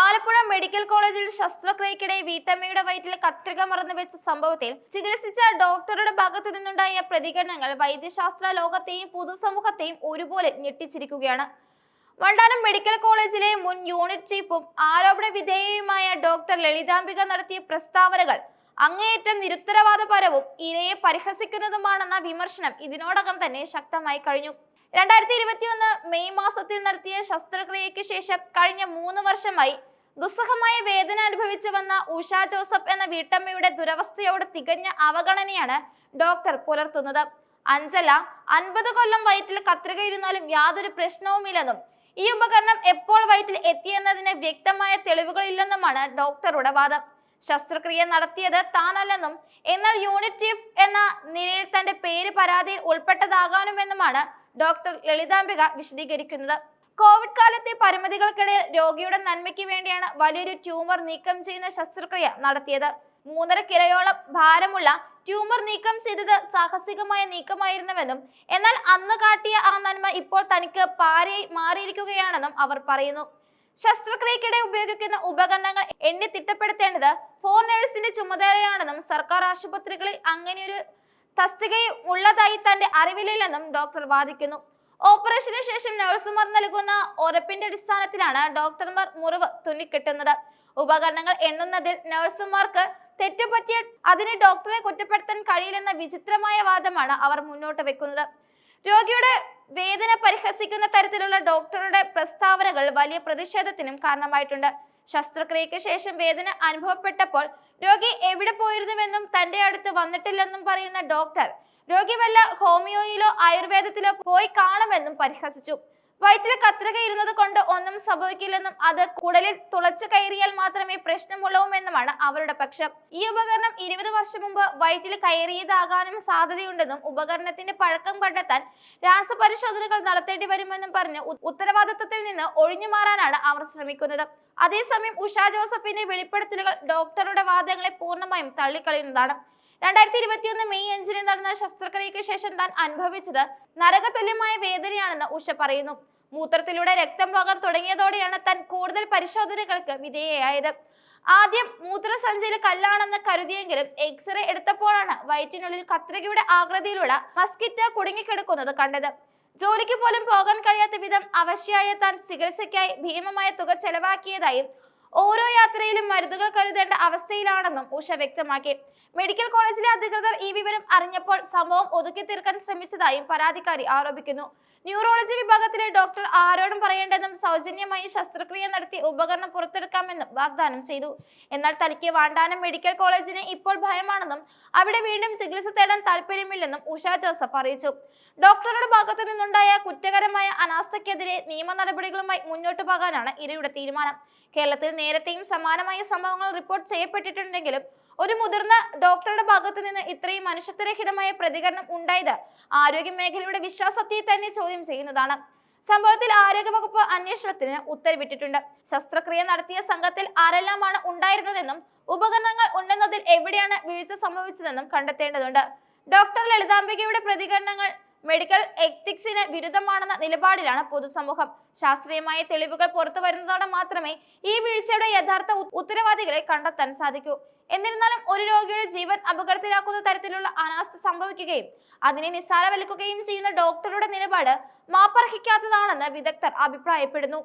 Alappuzha medical കോളേജിൽ ശസ്ത്രക്രിയക്കിടെ വീട്ടമ്മയുടെ വയറ്റിൽ കത്രിക മറന്നു വെച്ച സംഭവത്തിൽ ചികിത്സിച്ച ഡോക്ടറുടെ ഭാഗത്തു നിന്നുണ്ടായ പ്രതികരണങ്ങൾ വൈദ്യശാസ്ത്ര ലോകത്തെയും പൊതുസമൂഹത്തെയും ഒരുപോലെ ഞെട്ടിച്ചിരിക്കുകയാണ്. വണ്ടാനം മെഡിക്കൽ കോളേജിലെ മുൻ യൂണിറ്റ് ചീഫും ആരോപണ വിധേയയുമായ ഡോക്ടർ ലളിതാംബിക നടത്തിയ പ്രസ്താവനകൾ അങ്ങേയറ്റം നിരുത്തരവാദപരവും ഇരയെ പരിഹസിക്കുന്നതുമാണെന്ന വിമർശനം ഇതിനോടകം തന്നെ ശക്തമായി കഴിഞ്ഞു. രണ്ടായിരത്തി ഇരുപത്തിയൊന്ന് മെയ് മാസത്തിൽ നടത്തിയ ശസ്ത്രക്രിയയ്ക്ക് ശേഷം കഴിഞ്ഞ മൂന്ന് വർഷമായി ദുസ്സഹമായ വേദന അനുഭവിച്ചു വന്ന ഉഷ ജോസഫ് എന്ന വീട്ടമ്മയുടെ ദുരവസ്ഥയോട് തികഞ്ഞ അവഗണനയാണ് ഡോക്ടർ പുലർത്തുന്നത്. അഞ്ചല അൻപത് കൊല്ലം വയറ്റിൽ കത്രിക ഇരുന്നാലും യാതൊരു പ്രശ്നവുമില്ലെന്നും ഈ ഉപകരണം എപ്പോൾ വയറ്റിൽ എത്തിയെന്നതിന് വ്യക്തമായ തെളിവുകളില്ലെന്നുമാണ് ഡോക്ടറുടെ വാദം. ശസ്ത്രക്രിയ നടത്തിയത് താനല്ലെന്നും എന്നാൽ യൂണിറ്റ് ചീഫ് എന്ന നിലയിൽ തന്റെ പേര് പരാതിയിൽ ഉൾപ്പെട്ടതാകാനുമെന്നുമാണ് ഡോക്ടർ ലളിതാംബിക വിശദീകരിക്കുന്നത്. കോവിഡ് കാലത്തെ പരിമിതികൾക്കിടയിൽ രോഗിയുടെ നന്മയ്ക്ക് വേണ്ടിയാണ് വലിയൊരു ട്യൂമർ നീക്കം ചെയ്യുന്ന ശസ്ത്രക്രിയ നടത്തിയത്. മൂന്നര കിലയോളം ഭാരമുള്ള ട്യൂമർ നീക്കം ചെയ്തത് സാഹസികമായ നീക്കമായിരുന്നുവെന്നും എന്നാൽ അന്ന് കാട്ടിയ ആ നന്മ ഇപ്പോൾ തനിക്ക് പാരയായി മാറിയിരിക്കുകയാണെന്നും അവർ പറയുന്നു. ശസ്ത്രക്രിയക്കിടെ ഉപയോഗിക്കുന്ന ഉപകരണങ്ങൾ എണ്ണി തിട്ടപ്പെടുത്തേണ്ടത് ഫോർ നേഴ്സിന്റെ ചുമതലയാണെന്നും സർക്കാർ ആശുപത്രികളിൽ അങ്ങനെയൊരു തസ്തികയും ഉള്ളതായി തന്റെ അറിവിലില്ലെന്നും ഡോക്ടർ വാദിക്കുന്നു. ഓപ്പറേഷന് ശേഷം നഴ്സുമാർ നൽകുന്ന ഉറപ്പിന്റെ അടിസ്ഥാനത്തിലാണ് ഡോക്ടർമാർ മുറിവ് തുന്നിക്കെട്ടുന്നത്. ഉപകരണങ്ങൾ എണ്ണുന്നതിൽ നഴ്സുമാർക്ക് തെറ്റുപറ്റിയാൽ അതിനെ ഡോക്ടറെ കുറ്റപ്പെടുത്താൻ കഴിയില്ലെന്ന വിചിത്രമായ വാദമാണ് അവർ മുന്നോട്ട് വെക്കുന്നത്. രോഗിയുടെ വേദന പരിഹസിക്കുന്ന തരത്തിലുള്ള ഡോക്ടറുടെ പ്രസ്താവനകൾ വലിയ പ്രതിഷേധത്തിനും കാരണമായിട്ടുണ്ട്. ശസ്ത്രക്രിയയ്ക്ക് ശേഷം വേദന അനുഭവപ്പെട്ടപ്പോൾ രോഗി എവിടെ പോയിരുന്നുവെന്നും തന്റെ അടുത്ത് വന്നിട്ടില്ലെന്നും പറയുന്ന ഡോക്ടർ രോഗി വല്ല ഹോമിയോയിലോ ആയുർവേദത്തിലോ പോയി കാണുമെന്നും പരിഹസിച്ചു. വയറ്റിൽ കത്രിക ഇരുന്നത് കൊണ്ട് ഒന്നും സംഭവിക്കില്ലെന്നും അത് കുടലിൽ തുളച്ചു കയറിയാൽ മാത്രമേ പ്രശ്നമുള്ളവുമെന്നുമാണ് അവരുടെ പക്ഷം. ഈ ഉപകരണം ഇരുപത് വർഷം മുമ്പ് വയറ്റിൽ കയറിയതാകാനും സാധ്യതയുണ്ടെന്നും ഉപകരണത്തിന്റെ പഴക്കം കണ്ടെത്താൻ രാസപരിശോധനകൾ നടത്തേണ്ടി വരുമെന്നും പറഞ്ഞ് ഉത്തരവാദിത്വത്തിൽ നിന്ന് ഒഴിഞ്ഞു മാറാനാണ് അവർ ശ്രമിക്കുന്നത്. അതേസമയം ഉഷാ ജോസഫിന്റെ വെളിപ്പെടുത്തലുകൾ ഡോക്ടറുടെ വാദങ്ങളെ പൂർണമായും തള്ളിക്കളയുന്നതാണ്. രണ്ടായിരത്തി ഇരുപത്തിയൊന്ന് മെയ് അഞ്ചിന് നടന്ന ശസ്ത്രക്രിയയ്ക്ക് ശേഷം താൻ അനുഭവിച്ചത് നരകതുല്യമായ വേദനയാണെന്ന് ഉഷ പറയുന്നു. മൂത്രത്തിലൂടെ രക്തം പോകാൻ തുടങ്ങിയതോടെയാണ് താൻ കൂടുതൽ പരിശോധനകൾക്ക് വിധേയയായത്. ആദ്യം മൂത്രസഞ്ചിയിൽ കല്ലാണെന്ന് കരുതിയെങ്കിലും എക്സ്റേ എടുത്തപ്പോഴാണ് വയറ്റിനുള്ളിൽ കത്രികയുടെ ആകൃതിയിലുള്ള മസ്കിറ്റ് കുടുങ്ങിക്കിടക്കുന്നത് കണ്ടത്. ജോലിക്ക് പോലും പോകാൻ കഴിയാത്ത വിധം അവശ്യായ താൻ ചികിത്സയ്ക്കായി ഭീമമായ തുക ചെലവാക്കിയതായും ഓരോ യാത്രയിലും മരുന്നുകൾ കരുതേണ്ട അവസ്ഥയിലാണെന്നും ഉഷ വ്യക്തമാക്കി. മെഡിക്കൽ കോളേജിലെ അധികൃതർ ഈ വിവരം അറിഞ്ഞപ്പോൾ സംഭവം ഒതുക്കി തീർക്കാൻ ശ്രമിച്ചതായും പരാതിക്കാരി ആരോപിക്കുന്നു. ന്യൂറോളജി വിഭാഗത്തിലെ ഡോക്ടർ ആരോടും പറയേണ്ടെന്നും സൗജന്യമായി ശസ്ത്രക്രിയ നടത്തി ഉപകരണം പുറത്തെടുക്കാമെന്നും വാഗ്ദാനം ചെയ്തു. എന്നാൽ തനിക്ക് വാണ്ടാനം മെഡിക്കൽ കോളേജിന് ഇപ്പോൾ ഭയമാണെന്നും അവിടെ വീണ്ടും ചികിത്സ തേടാൻ താല്പര്യമില്ലെന്നും ഉഷ ജോസഫ് അറിയിച്ചു. ഡോക്ടറുടെ ഭാഗത്തു നിന്നുണ്ടായ കുറ്റകരമായ അനാസ്ഥയ്ക്കെതിരെ നിയമ നടപടികളുമായി മുന്നോട്ടു പോകാനാണ് ഇരയുടെ തീരുമാനം. കേരളത്തിൽ നേരത്തെയും സമാനമായ സംഭവങ്ങൾ റിപ്പോർട്ട് ചെയ്യപ്പെട്ടിട്ടുണ്ടെങ്കിലും ഒരു മുതിർന്ന ഡോക്ടറുടെ ഭാഗത്തു നിന്ന് ഇത്രയും മനുഷ്യത്വരഹിതമായ പ്രതികരണം ഉണ്ടായത് ആരോഗ്യ മേഖലയുടെ വിശ്വാസത്തെ തന്നെ ചോദ്യം ചെയ്യുന്നതാണ്. സംഭവത്തിൽ ആരോഗ്യവകുപ്പ് അന്വേഷണത്തിന് ഉത്തരവിട്ടിട്ടുണ്ട്. ശസ്ത്രക്രിയ നടത്തിയ സംഘത്തിൽ ആരെല്ലാമാണ് ഉണ്ടായിരുന്നതെന്നും ഉപകരണങ്ങൾ ഉണ്ടെന്നതിൽ എവിടെയാണ് വീഴ്ച സംഭവിച്ചതെന്നും കണ്ടെത്തേണ്ടതുണ്ട്. ഡോക്ടർ ലളിതാംബികയുടെ പ്രതികരണങ്ങൾ മെഡിക്കൽ എത്തിക്സിന് വിരുദ്ധമാണെന്ന നിലപാടിലാണ് പൊതുസമൂഹം. ശാസ്ത്രീയമായ തെളിവുകൾ പുറത്തു വരുന്നതോടെ മാത്രമേ ഈ വീഴ്ചയുടെ യഥാർത്ഥ ഉത്തരവാദികളെ കണ്ടെത്താൻ സാധിക്കൂ. എന്നിരുന്നാലും ഒരു രോഗിയുടെ ജീവൻ അപകടത്തിലാക്കുന്ന തരത്തിലുള്ള അനാസ്ഥ സംഭവിക്കുകയും അതിനെ നിസ്സാരവൽക്കുകയും ചെയ്യുന്ന ഡോക്ടറുടെ നിലപാട് മാപ്പർഹിക്കാത്തതാണെന്ന് വിദഗ്ധർ അഭിപ്രായപ്പെടുന്നു.